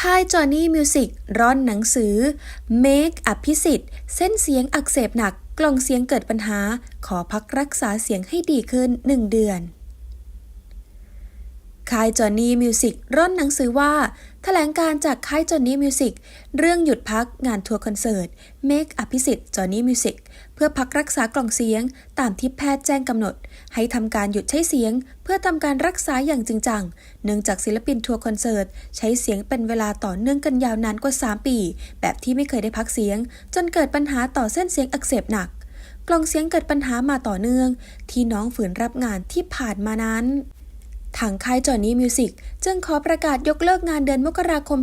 ค่ายจอห์นนี่มิวสิกร้อนหนังสือ Make อภิสิทธิ์ เส้นเสียงอักเสบหนัก กล่องเสียงเกิดปัญหา ขอพักรักษาเสียงให้ดีขึ้น 1 เดือน ค่ายจอห์นนี่มิวสิกร่อนหนังสือว่าแถลงการจากค่ายจอห์นนี่มิวสิกเรื่องหยุดพักงานทัวร์คอนเสิร์ต Make อภิสิทธิ์จอห์นนี่มิวสิกเพื่อพักรักษากล่องเสียง ตามที่แพทย์แจ้งกำหนด ให้ทำการหยุดใช้เสียง เพื่อทำการรักษาอย่างจริงจัง เนื่องจากศิลปินทัวร์คอนเสิร์ตใช้เสียงเป็นเวลาต่อเนื่องกันยาวนานกว่า 3 ปี แบบที่ไม่เคยได้พักเสียง จนเกิดปัญหาต่อเส้นเสียงอักเสบหนัก กล่องเสียงเกิดปัญหามาต่อเนื่อง ที่น้องฝืนรับงานที่ผ่านมานั้น ทางค่ายจอร์นนี่มิวสิกจึงขอประกาศยกเลิกงานเดือนมกราคม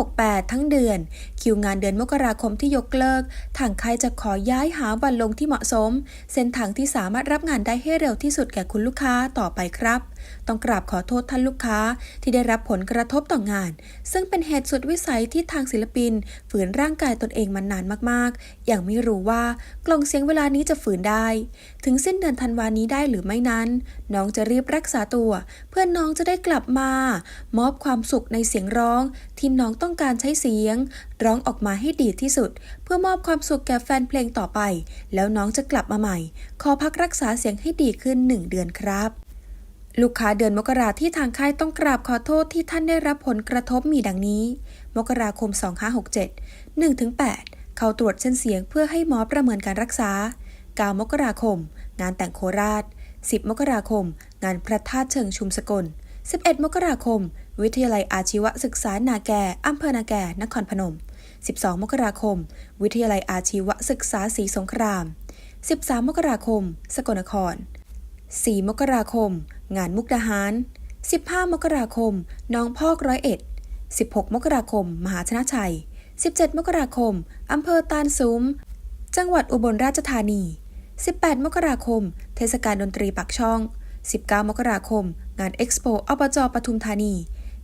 2568 ทั้งเดือน คิวงานเดือนมกราคมที่ยกเลิก ทางค่ายจะขอย้ายหาวันลงที่เหมาะสม เส้นทางที่สามารถรับงานได้ให้เร็วที่สุดแก่คุณลูกค้าต่อไปครับ ต้องกราบขอโทษท่านลูกค้าที่ได้รับผลกระทบต่องาน ซึ่งเป็นเหตุสุดวิสัยที่ทางศิลปิน ฝืนร่างกายตนเองมานานมากๆ อย่างไม่รู้ว่ากล่องเสียงเวลานี้จะฝืนได้ ถึงสิ้นเดือนธันวานี้ได้หรือไม่นั้น น้องจะรีบรักษาตัว เพื่อนน้องจะได้กลับมา มอบความสุขในเสียงร้องที่น้องต้องการใช้เสียง ร้องออกมาให้ดีที่สุด เพื่อมอบความสุขแก่แฟนเพลงต่อไป แล้วน้องจะกลับมาใหม่ ขอพักรักษาเสียงให้ดีขึ้น 1 เดือนครับ ลูกค้าเดือนมกราที่ทางค่ายต้องกราบขอโทษที่ท่านได้รับผลกระทบมีดังนี้ มกราคม 2567 1-8 เขาตรวจเส้นเสียงเพื่อให้หมอประเมินการรักษา 9 มกราคม งานแต่งโคราช 10 มกราคม งานพระธาตุเชิงชุมสกล 11 มกราคม วิทยาลัยอาชีวศึกษานาแกอำเภอนาแกนครพนม 12 มกราคม วิทยาลัยอาชีวศึกษาศรีสงคราม 13 มกราคม สกลนคร 4 มกราคม งานมุกดาหาร 15 มกราคมน้องพอกร้อยเอ็ด 16 มกราคม มหาชนะชัย 17 มกราคมอำเภอตาลซุ้ม จังหวัดอุบลราชธานี 18 มกราคม เทศกาลดนตรีปักช่อง 19 มกราคม งานเอ็กซ์โปอบจปทุมธานี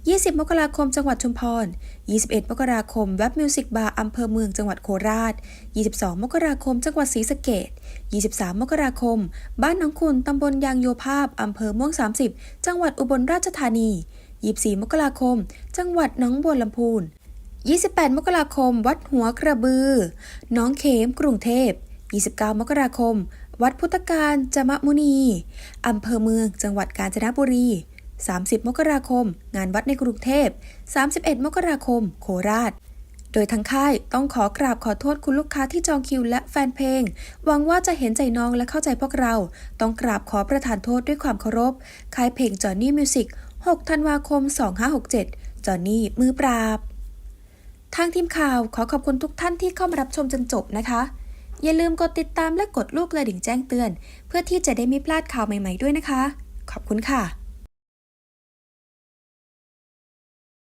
20 มกราคม จังหวัดชุมพร 21 มกราคมแว็บมิวสิกบาร์อำเภอเมืองจังหวัดโคราช 22 มกราคม จังหวัดศรีสะเกษ23 มกราคม บ้านหนองคุณตำบลยางโยภาพอำเภอม่วง 30 จังหวัดอุบลราชธานี 24 มกราคม จังหวัดหนองบัวลำพูน 28 มกราคม วัดหัวกระบือ น้องเขมกรุงเทพ 29 มกราคม วัดพุทธการจมมุนีอำเภอเมือง จังหวัดกาญจนบุรี 30 มกราคม งานวัดในกรุงเทพ 31 มกราคม โคราช โดยทั้งค่ายต้องขอกราบขอโทษคุณลูกค้าที่จองคิวและแฟนเพลง หวังว่าจะเห็นใจน้องและเข้าใจพวกเรา ต้องกราบขอประทานโทษด้วยความเคารพ ค่ายเพลงจอห์นนี่มิวสิก6ธันวาคม 2567 จอห์นนี่มือปราบ ทางทีมข่าวขอขอบคุณทุกท่านที่เข้ามารับชมจนจบนะคะ อย่าลืมกดติดตามและกดรูปกระดิ่งแจ้งเตือน เพื่อที่จะได้ไม่พลาดข่าวใหม่ ๆด้วยนะคะ ขอบคุณค่ะ